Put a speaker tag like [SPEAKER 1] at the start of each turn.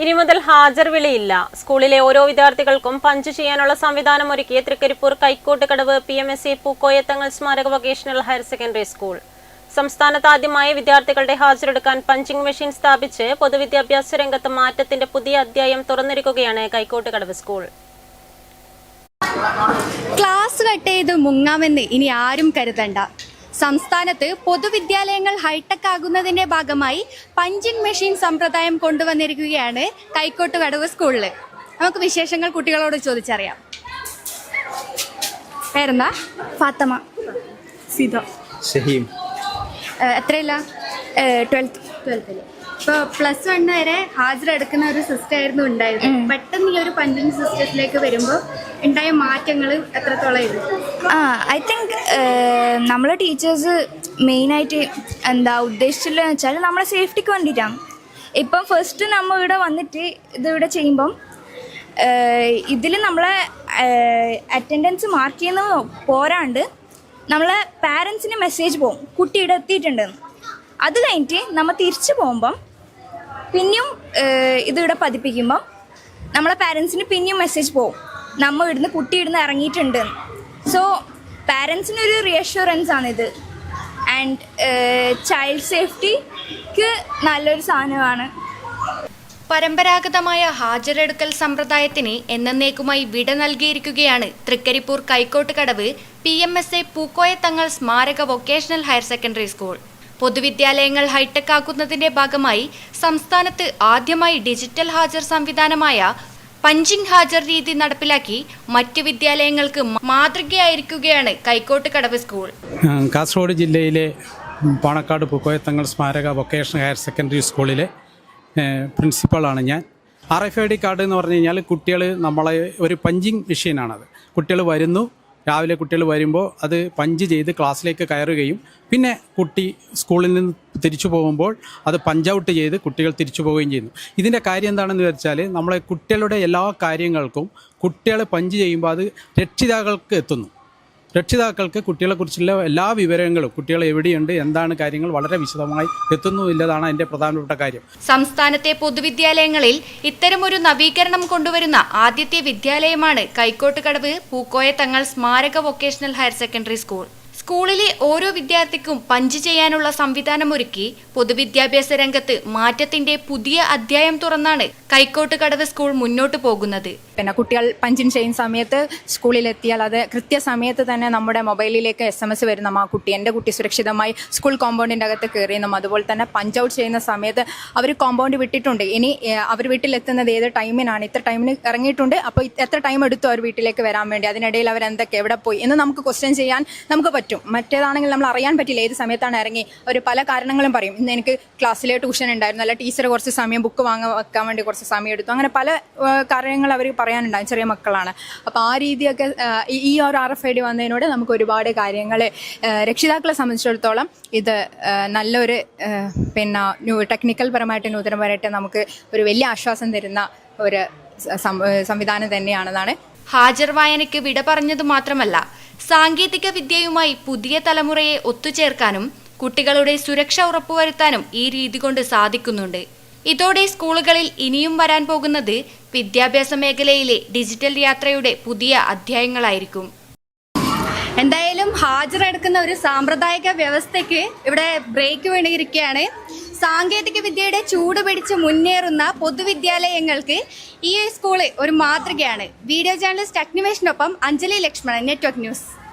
[SPEAKER 1] ഇനി മുതൽ ഹാജർ വിളിയില്ല. സ്കൂളിലെ ഓരോ വിദ്യാർത്ഥികൾക്കും പഞ്ച് ചെയ്യാനുള്ള സംവിധാനം ഒരുക്കിയ Trikaripur Kaikottukadavu P M S C Pookoyathangal സ്മാരക വൊക്കേഷണൽ ഹയർ സെക്കൻഡറി സ്കൂൾ. സംസ്ഥാനത്ത് ആദ്യമായി വിദ്യാർത്ഥികളുടെ ഹാജരെടുക്കാൻ പഞ്ചിംഗ് മെഷീൻ സ്ഥാപിച്ച് പൊതുവിദ്യാഭ്യാസ രംഗത്ത് മാറ്റത്തിന്റെ പുതിയ അധ്യായം തുറന്നിരിക്കുകയാണ് കൈക്കോട്ടുകടവ് സ്കൂൾ.
[SPEAKER 2] ക്ലാസ് കട്ട് മുങ്ങാമെന്ന് ഇനി ആരും കരുതണ്ട. സംസ്ഥാനത്ത് പൊതുവിദ്യാലയങ്ങൾ ഹൈടെക് ആകുന്നതിന്റെ ഭാഗമായി പഞ്ചിങ് മെഷീൻ സമ്പ്രദായം കൊണ്ടുവന്നിരിക്കുകയാണ് കൈക്കോട്ട് കടവ് സ്കൂളിൽ നമുക്ക് വിശേഷങ്ങൾ കുട്ടികളോട് ചോദിച്ചറിയാം. പേരെന്താ? ഫാത്തമ.
[SPEAKER 3] സിത
[SPEAKER 4] ഷഹീം.
[SPEAKER 2] എത്രയില്ല ട്വൽത്ത്. ട്വൽത്തിൽ ഇപ്പോൾ പ്ലസ് വൺ വരെ ഹാജർ എടുക്കുന്ന ഒരു സിസ്റ്റം ആയിരുന്നു ഉണ്ടായിരുന്നത് പെട്ടെന്ന് ഈ ഒരു പഞ്ചിങ് സിസ്റ്റത്തിലേക്ക് വരുമ്പോൾ ഉണ്ടായ മാറ്റങ്ങൾ എത്രത്തോളം
[SPEAKER 3] ആ ഐ തിങ്ക് നമ്മളെ ടീച്ചേഴ്സ് മെയിനായിട്ട് എന്താ ഉദ്ദേശിച്ചില്ലെന്ന് വെച്ചാൽ നമ്മളെ സേഫ്റ്റിക്ക് വേണ്ടിയിട്ടാണ് ഇപ്പം ഫസ്റ്റ് നമ്മൾ ഇവിടെ വന്നിട്ട് ഇതിവിടെ ചെയ്യുമ്പം ഇതിൽ നമ്മളെ അറ്റൻഡൻസ് മാർക്ക് ചെയ്യുന്ന പോരാണ്ട് നമ്മളെ പാരൻസിന് മെസ്സേജ് പോകും കുട്ടി ഇവിടെ എത്തിയിട്ടുണ്ടെന്ന് അത് കഴിഞ്ഞിട്ട് നമ്മൾ തിരിച്ചു പോകുമ്പം പിന്നെയും ഇതിവിടെ പതിപ്പിക്കുമ്പം നമ്മളെ പാരൻസിന് പിന്നെയും മെസ്സേജ് പോകും നമ്മൾ ഇവിടുന്ന് കുട്ടി ഇവിടുന്ന് ഇറങ്ങിയിട്ടുണ്ട്. സോ പാരൻസിനൊരു റിയഷുറൻസ് ആണിത്. ആൻഡ് ചൈൽഡ് സേഫ്റ്റിക്ക് നല്ലൊരു സാധനമാണ്.
[SPEAKER 2] പരമ്പരാഗതമായ ഹാജരെടുക്കൽ സമ്പ്രദായത്തിന് എന്നേക്കുമായി വിട നൽകിയിരിക്കുകയാണ് Trikaripur Kaikottu Kadavu P M S A Pookoyathangal സ്മാരക വൊക്കേഷണൽ ഹയർ സെക്കൻഡറി സ്കൂൾ. പൊതുവിദ്യാലയങ്ങൾ ഹൈടെക് ആക്കുന്നതിന്റെ ഭാഗമായി സംസ്ഥാനത്ത് ആദ്യമായി ഡിജിറ്റൽ ഹാജർ സംവിധാനമായ പഞ്ചിങ് ഹാജർ രീതി നടപ്പിലാക്കി മറ്റു വിദ്യാലയങ്ങൾക്ക് മാതൃകയായിരിക്കുകയാണ് കൈക്കോട്ട് കടവ് സ്കൂൾ.
[SPEAKER 5] കാസർഗോഡ് ജില്ലയിലെ പാണക്കാട് പുക്കോയത്തങ്ങൾ സ്മാരക വൊക്കേഷണൽ ഹയർ സെക്കൻഡറി സ്കൂളിലെ പ്രിൻസിപ്പളാണ് ഞാൻ. R F I D card എന്ന് പറഞ്ഞു കഴിഞ്ഞാൽ കുട്ടികൾ നമ്മളെ ഒരു പഞ്ചിങ് മെഷീനാണത്. കുട്ടികൾ വരുന്നു രാവിലെ കുട്ടികൾ വരുമ്പോൾ അത് പഞ്ച് ചെയ്ത് ക്ലാസ്സിലേക്ക് കയറുകയും പിന്നെ കുട്ടി സ്കൂളിൽ നിന്ന് തിരിച്ചു പോകുമ്പോൾ അത് പഞ്ച് ഔട്ട് ചെയ്ത് കുട്ടികൾ തിരിച്ചു പോവുകയും ചെയ്യുന്നു. ഇതിന്റെ കാര്യം എന്താണെന്ന് വെച്ചാൽ നമ്മളെ കുട്ടികളുടെ എല്ലാ കാര്യങ്ങൾക്കും കുട്ടികളെ പഞ്ച് ചെയ്യുമ്പോൾ അത് രക്ഷിതാക്കൾക്ക് എത്തുന്നു. രക്ഷിതാക്കൾക്ക് കുട്ടികളെക്കുറിച്ചുള്ള എല്ലാ വിവരങ്ങളും കുട്ടികൾ എവിടെയുണ്ട് എന്താണ് കാര്യങ്ങൾ വളരെ വിശദമായി എത്തുന്നു ഇല്ലതാണ് അതിന്റെ പ്രധാനപ്പെട്ട കാര്യം.
[SPEAKER 2] സംസ്ഥാനത്തെ പൊതുവിദ്യാലയങ്ങളിൽ ഇത്തരമൊരു നവീകരണം കൊണ്ടുവരുന്ന ആദ്യത്തെ വിദ്യാലയമാണ് കൈക്കോട്ടുകടവ് പൂക്കോയ തങ്ങൾ സ്മാരക വൊക്കേഷണൽ ഹയർ സെക്കൻഡറി സ്കൂൾ. സ്കൂളിലെ ഓരോ വിദ്യാർത്ഥിക്കും പഞ്ച് ചെയ്യാനുള്ള സംവിധാനമൊരുക്കി പൊതുവിദ്യാഭ്യാസ രംഗത്ത് മാറ്റത്തിന്റെ പുതിയ അധ്യായം തുറന്നാണ് കൈക്കോട്ടുകടവ് സ്കൂൾ മുന്നോട്ടു പോകുന്നത്.
[SPEAKER 6] പിന്നെ കുട്ടികൾ പഞ്ചിങ് ചെയ്യുന്ന സമയത്ത് സ്കൂളിലെത്തിയാൽ അത് കൃത്യസമയത്ത് തന്നെ നമ്മുടെ മൊബൈലിലേക്ക് എസ് എം എസ് വരുന്ന ആ കുട്ടി എന്റെ കുട്ടി സുരക്ഷിതമായി സ്കൂൾ കോമ്പൗണ്ടിന്റെ അകത്ത് കയറിയെന്നും അതുപോലെ തന്നെ പഞ്ച് ഔട്ട് ചെയ്യുന്ന സമയത്ത് അവർ കോമ്പൗണ്ട് വിട്ടിട്ടുണ്ട്. ഇനി അവർ വീട്ടിലെത്തുന്നത് ഏത് ടൈമിനാണ്? ഇത്ര ടൈമിന് ഇറങ്ങിയിട്ടുണ്ട്. അപ്പോൾ എത്ര ടൈം എടുത്തു അവർ വീട്ടിലേക്ക് വരാൻ വേണ്ടി? അതിനിടയിൽ അവർ എന്തൊക്കെ എവിടെ പോയി എന്ന് നമുക്ക് ക്വസ്റ്റ്യൻ ചെയ്യാൻ നമുക്ക് പറ്റും. മറ്റേതാണെങ്കിൽ നമ്മൾ അറിയാൻ പറ്റില്ല ഏത് സമയത്താണ് ഇറങ്ങി. അവർ പല കാരണങ്ങളും പറയും. ഇന്ന് എനിക്ക് ക്ലാസ്സിലെ ട്യൂഷൻ ഉണ്ടായിരുന്നു. അല്ല ടീച്ചർ കുറച്ച് സമയം ബുക്ക് വാങ്ങാൻ വെക്കാൻ വേണ്ടി കുറച്ച് സമയം എടുത്തു. അങ്ങനെ പല കാര്യങ്ങൾ അവർ പറയാനുണ്ടാകും ചെറിയ മക്കളാണ്. അപ്പോൾ ആ രീതിയൊക്കെ ഈ- ഒരു ആർ എഫ് ഐ ഡി വന്നതിനോട് നമുക്ക് ഒരുപാട് കാര്യങ്ങൾ രക്ഷിതാക്കളെ സംബന്ധിച്ചിടത്തോളം ഇത് നല്ലൊരു പിന്നെ ടെക്നിക്കൽ പരമായിട്ട് നൂതനപരമായിട്ട് നമുക്ക് ഒരു വലിയ ആശ്വാസം തരുന്ന ഒരു സംവിധാനം തന്നെയാണെന്നാണ്.
[SPEAKER 2] ഹാജർ വായനയ്ക്ക് വിട പറഞ്ഞതു മാത്രമല്ല സാങ്കേതിക വിദ്യയുമായി പുതിയ തലമുറയെ ഒത്തുചേർക്കാനും കുട്ടികളുടെ സുരക്ഷ ഉറപ്പുവരുത്താനും ഈ രീതി കൊണ്ട് സാധിക്കുന്നുണ്ട്. ഇതോടെ സ്കൂളുകളിൽ ഇനിയും വരാൻ പോകുന്നത് വിദ്യാഭ്യാസ മേഖലയിലെ ഡിജിറ്റൽ യാത്രയുടെ പുതിയ അധ്യായങ്ങളായിരിക്കും. എന്തായാലും ഹാജരെടുക്കുന്ന ഒരു സാമ്പ്രദായിക വ്യവസ്ഥയ്ക്ക് ഇവിടെ ബ്രേക്ക് വീണിരിക്കുകയാണ്. സാങ്കേതിക വിദ്യയുടെ ചൂട് പിടിച്ച് മുന്നേറുന്ന പൊതുവിദ്യാലയങ്ങൾക്ക് ഈ സ്കൂൾ ഒരു മാതൃകയാണ്. വീഡിയോ ജേർണലിസ്റ്റ് അഗ്നിവേഷിനൊപ്പം അഞ്ജലി ലക്ഷ്മണൻ നെറ്റ്വർക്ക് ന്യൂസ്